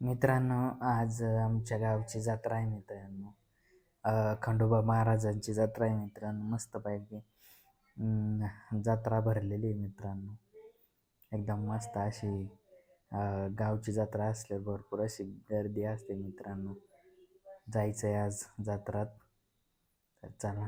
मित्रांनो आज आमच्या गावची जत्रा आहे मित्रांनो. खंडोबा महाराजांची जत्रा आहे मित्रांनो. मस्तपैकी जत्रा भरलेली आहे मित्रांनो. एकदम मस्त अशी गावची जत्रा असल्यावर भरपूर अशी गर्दी असते मित्रांनो. जायचं आहे आज जत्रात. तर चला.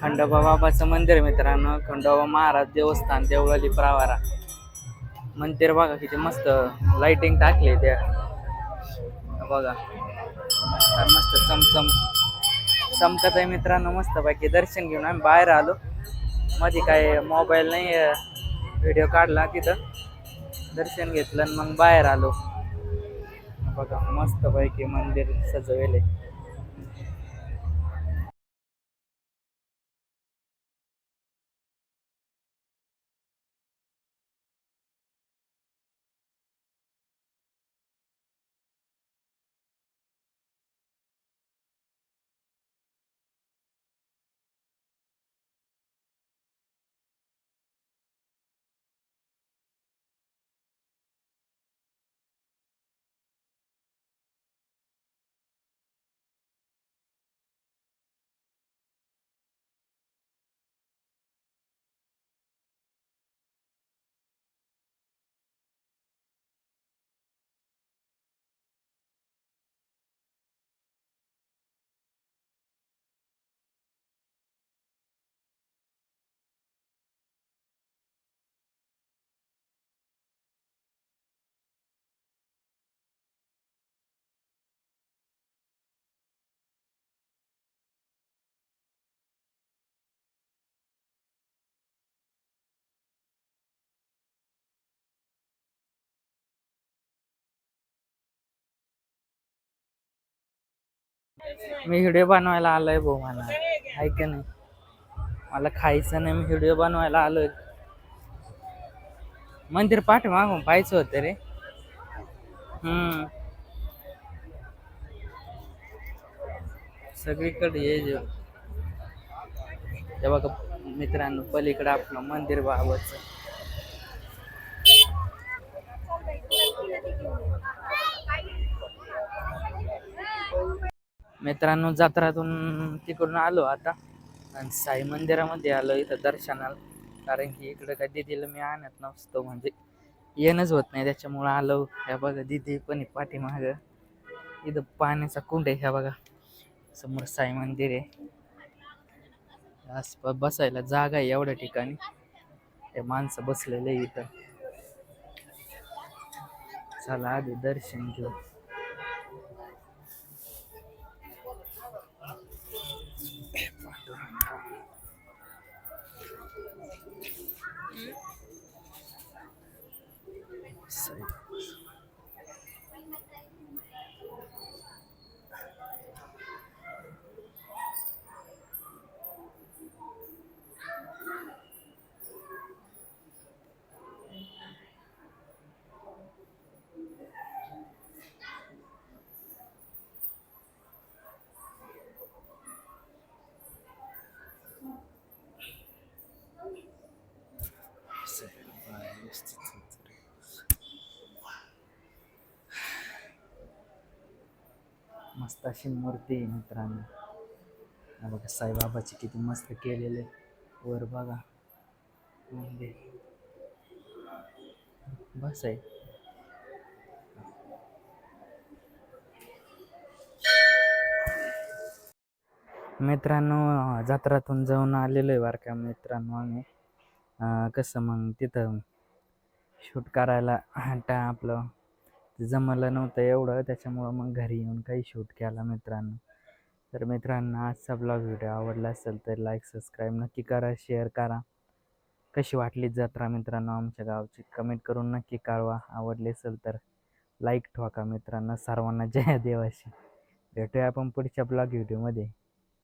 खंडोबा बाबाचं मंदिर मित्रांनो. खंडोबा महाराज देवस्थान देवळाली प्रवारा. मंदिर बघा किती मस्त लाइटिंग टाकली त्या. बघा. मस्त चमचम. चमकत आहे मित्रांनो मस्त बाकी दर्शन घेऊन आम्ही बाहेर आलो. मध्ये काय मोबाईल नाही व्हिडिओ काढला तिथं. दर्शन घेतलं आणि मग बाहेर आलो. बघा मस्त पैकी मंदिर सजवेले मी व्हिडिओ बनवायला आलोय भाऊ मला ऐक नाही? मला खायचं नाही मी व्हिडिओ बनवायला आलोय. मंदिर पाठीमागून पाहायचं होतं रे. हम्म. सगळीकडे ये जे तेव्हा बघा मित्रांनो पलीकडे आपलं मंदिर बाबाचं मित्रांनो जत्रातून तिकडून आलो आता. आणि साई मंदिरामध्ये आलो इथं दर्शनाला. कारण की इकडं काय दिदीला मी आणत नसतो म्हणजे येणंच होत नाही. त्याच्यामुळं आलो. ह्या बघा दिदी पण पाठीमाग पाठीमागं. इथं पाण्याचा कुंड आहे ह्या बघा. समोर साई मंदिर आहे. आसपास बसायला जागा आहे एवढ्या ठिकाणी. हे माणसं बसलेले आहे इथं. चला आधी दर्शन घेऊ साई मस्त अशी मूर्ती आहे मित्रांनो. बघा साईबाबाची किती मस्त केलेले वर बघा. मंदिर बस आहे. मित्रांनो जत्रातून जाऊन आलेलो आहे बरं का मित्रांनो आम्ही. कसं मग तिथं शूट करायला टा आपलं. जमलं नव्हतं एवढं त्याच्यामुळं मग घरी येऊन काही शूट केला मित्रांनो. तर मित्रांनो आजचा ब्लॉग व्हिडिओ आवडला असेल तर लाईक सबस्क्राईब नक्की करा शेअर करा. कशी वाटली जत्रा मित्रांनो आमच्या गावची? कमेंट करून नक्की कळवा. आवडली असेल तर लाईक ठोका मित्रांनो. सर्वांना जय देवाशी. भेटूया आपण पुढच्या ब्लॉग व्हिडिओमध्ये